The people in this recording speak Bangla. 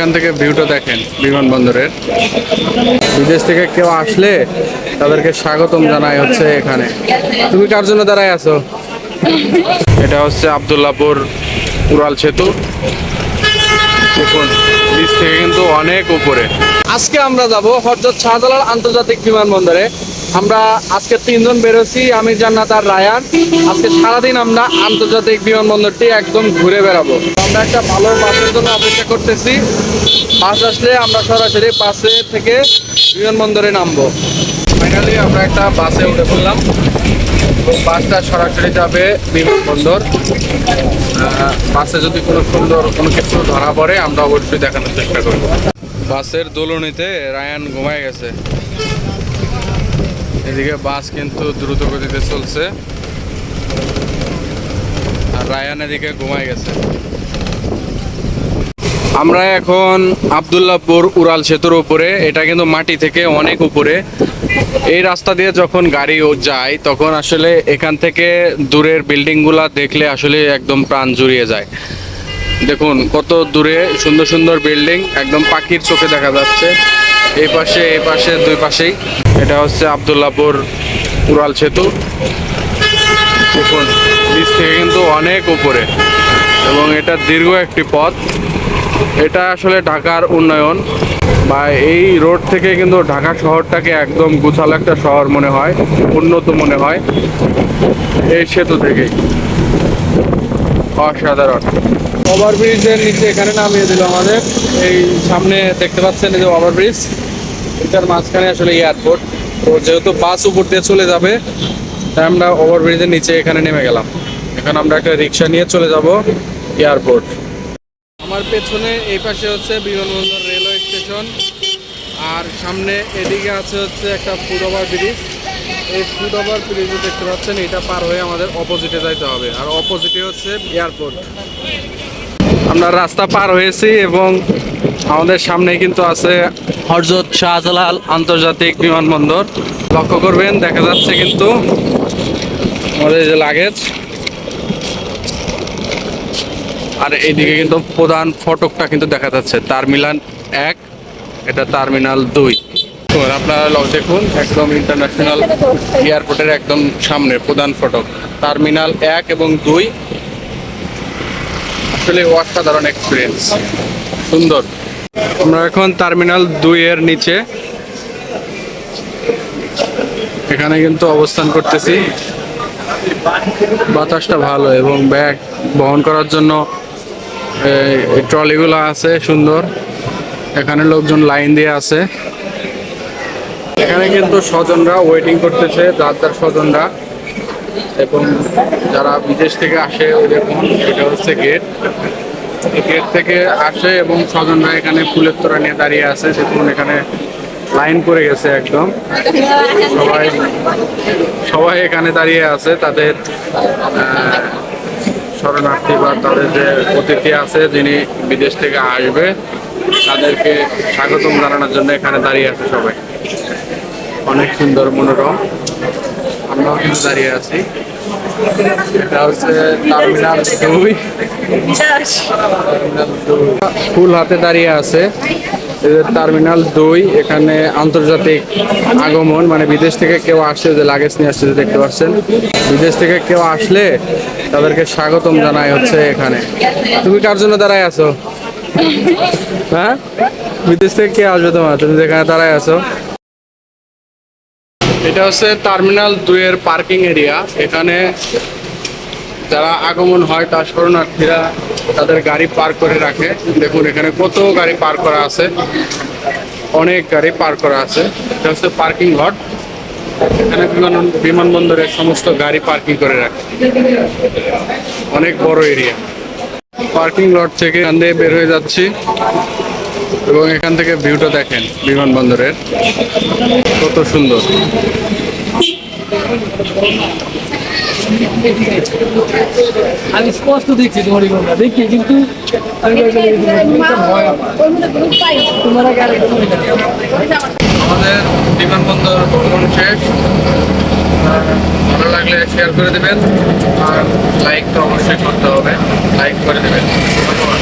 এখান থেকে ভিউটা দেখেন বিমানবন্দরের। বিদেশ থেকে কেউ আসলে তাদেরকে স্বাগতম জানাই হচ্ছে এখানে। তুমি কার জন্য দাঁড়ায় আছো? এটা হচ্ছে আবদুল্লাপুর উড়াল সেতু। নিচ থেকে কিন্তু অনেক উপরে। আজকে আমরা যাব হজরত শাহজালাল আন্তর্জাতিক বিমানবন্দরে। আমরা আজকে তিনজন বেরোছি আমি, জান্নাত আর রায়ান। আজকে সারাদিন আমরা আন্তর্জাতিক বিমানবন্দরটি একদম ঘুরে বেড়াবো। আমরা একটা ভালো বাসের জন্য অপেক্ষা করতেছি। বাস আসলে আমরা সরাসরি বাসে থেকে বিমানবন্দরে নামবো। ফাইনালি আমরা একটা বাসে উঠে পড়লাম। বাসটা সরাসরি যাবে বিমানবন্দর। বাসে যদি কোনো সুন্দর কোনো কিছু ধরা পড়ে, আমরা অবশ্যই দেখানোর চেষ্টা করব। বাসের দোলনিতে রায়ান ঘুমায় গেছে। এদিকে বাস কিন্তু দ্রুত গতিতে চলছে। আর রায়ান এদিকে ঘুমায় গেছে। আমরা এখন আবদুল্লাপুর উড়াল সেতুর উপরে, এটা কিন্তু মাটি থেকে অনেক উপরে। এই রাস্তা দিয়ে যখন গাড়ি যায়, তখন আসলে এখান থেকে দূরের বিল্ডিংগুলা দেখলে আসলে একদম প্রাণ জুড়িয়ে যায়। দেখুন, কত দূরে সুন্দর সুন্দর বিল্ডিং, একদম পাখির চোখে দেখা যাচ্ছে। এই পাশে এই পাশে, দুই পাশেই। এটা হচ্ছে আবদুল্লাপুর উড়াল সেতু। দেখুন, নিচ থেকে কিন্তু অনেক উপরে। এবং এটা দীর্ঘ একটি পথ। এটা আসলে ঢাকার উন্নয়ন। বা এই রোড থেকে কিন্তু ঢাকা শহরটাকে একদম গুছালো একটা শহর মনে হয়, উন্নত মনে হয়, এই সেতু থেকেই। অসাধারণ। ওভারব্রিজের নিচে এখানে নামিয়ে দিল আমাদের। এই সামনে দেখতে পাচ্ছেন এই যে ওভারব্রিজ, এটার মাঝখানে আসলে এয়ারপোর্ট। তো যেহেতু বাস উপর দিয়ে চলে যাবে, তাই আমরা ওভারব্রিজের নিচে এখানে নেমে গেলাম। এখন আমরা একটা রিক্সা নিয়ে চলে যাব এয়ারপোর্ট। আমার পেছনে এই পাশে হচ্ছে বিমানবন্দর রেলওয়ে স্টেশন, আর সামনে এদিকে আছে হচ্ছে একটা ফুড ওভার ব্রিজ। এই ফুড ওভার ব্রিজ দেখতে পাচ্ছেন, এটা পার হয়ে আমাদের অপোজিটে যাইতে হবে। আর অপোজিটে হচ্ছে এয়ারপোর্ট। আমরা রাস্তা পার হয়েছি এবং আমাদের সামনে কিন্তু আছে হরজত শাহজালাল আন্তর্জাতিক বিমানবন্দর। লক্ষ্য করবেন, দেখা যাচ্ছে কিন্তু আমাদের যে লাগেজ আর এইদিকে কিন্তু প্রধান ফটকটা কিন্তু দেখা যাচ্ছে, টার্মিনাল এক, এটা টার্মিনাল দুই। আপনারা লক- দেখুন, একদম ইন্টারন্যাশনাল এয়ারপোর্টের একদম সামনে প্রধান ফটক। টার্মিনাল এক এবং দুই আসলে অসাধারণ এক্সপিরিয়েন্স সুন্দর। আমরা এখন টার্মিনাল দুই এর নিচে। এখানে কিন্তু অবস্থান করতেছি। বাতাসটা ভালো এবং ব্যাগ বহন করার জন্য ট্রলিগুলো আছে, সুন্দর। এখানে লোকজন লাইন দিয়ে আছে। এখানে কিন্তু স্বজনরা ওয়েটিং করতেছে, যার যার স্বজনরা। এবং যারা বিদেশ থেকে আসে ওই দেখুন এটা হচ্ছে গেট গেট থেকে আসে এবং স্বজনরা এখানে ফুলের তোরা নিয়ে দাঁড়িয়ে আছে, দেখুন এখানে লাইন পড়ে গেছে একদম। সবাই সবাই এখানে দাঁড়িয়ে আছে, তাদের শরণার্থী বা তাদের যে অতিথি আছে, যিনি বিদেশ থেকে আসবে, তাদেরকে স্বাগতম জানানোর জন্য এখানে দাঁড়িয়ে আছে সবাই। অনেক সুন্দর মনোরম। কিন্তু দাঁড়িয়ে আছি। এটা হচ্ছে টার্মিনাল দুই। ফুল হাতে দাঁড়িয়ে আছে। টার্মিনাল দুই, এখানে আন্তর্জাতিক আগমন মানে বিদেশ থেকে কেউ আসছে যে লাগেজ নিয়ে আসছে, দেখতে পাচ্ছেন। বিদেশ থেকে কেউ আসলে তাদেরকে স্বাগতম জানাই হচ্ছে এখানে। তুমি কার জন্য দাঁড়ায় আছো? হ্যাঁ? বিদেশ থেকে কে আসবে তোমার? তুমি যেখানে দাঁড়ায় আছো? এটা হচ্ছে টার্মিনাল দুইয়ের পার্কিং এরিয়া। এখানে যারা আগমন হয়, তার শরণার্থীরা তাদের গাড়ি পার্ক করে রাখে। দেখুন, এখানে কত গাড়ি পার্ক করা আছে। অনেক গাড়ি পার্ক করা আছে। এটা হচ্ছে পার্কিং লট এখানে বিমান, বিমানবন্দরের সমস্ত গাড়ি পার্কিং করে রাখে। অনেক বড় এরিয়া। পার্কিং লট থেকে বের হয়ে যাচ্ছি। এবং এখান থেকে ভিউটা দেখেন বিমানবন্দরের। কত সুন্দর। আমি স্পষ্ট দেখছি তোমার দেখি কিন্তু। আমাদের বিমানবন্দর ভ্রমণ শেষ। ভালো লাগলে শেয়ার করে দেবেন আর লাইক তো অবশ্যই করতে হবে। লাইক করে দেবেন। ধন্যবাদ।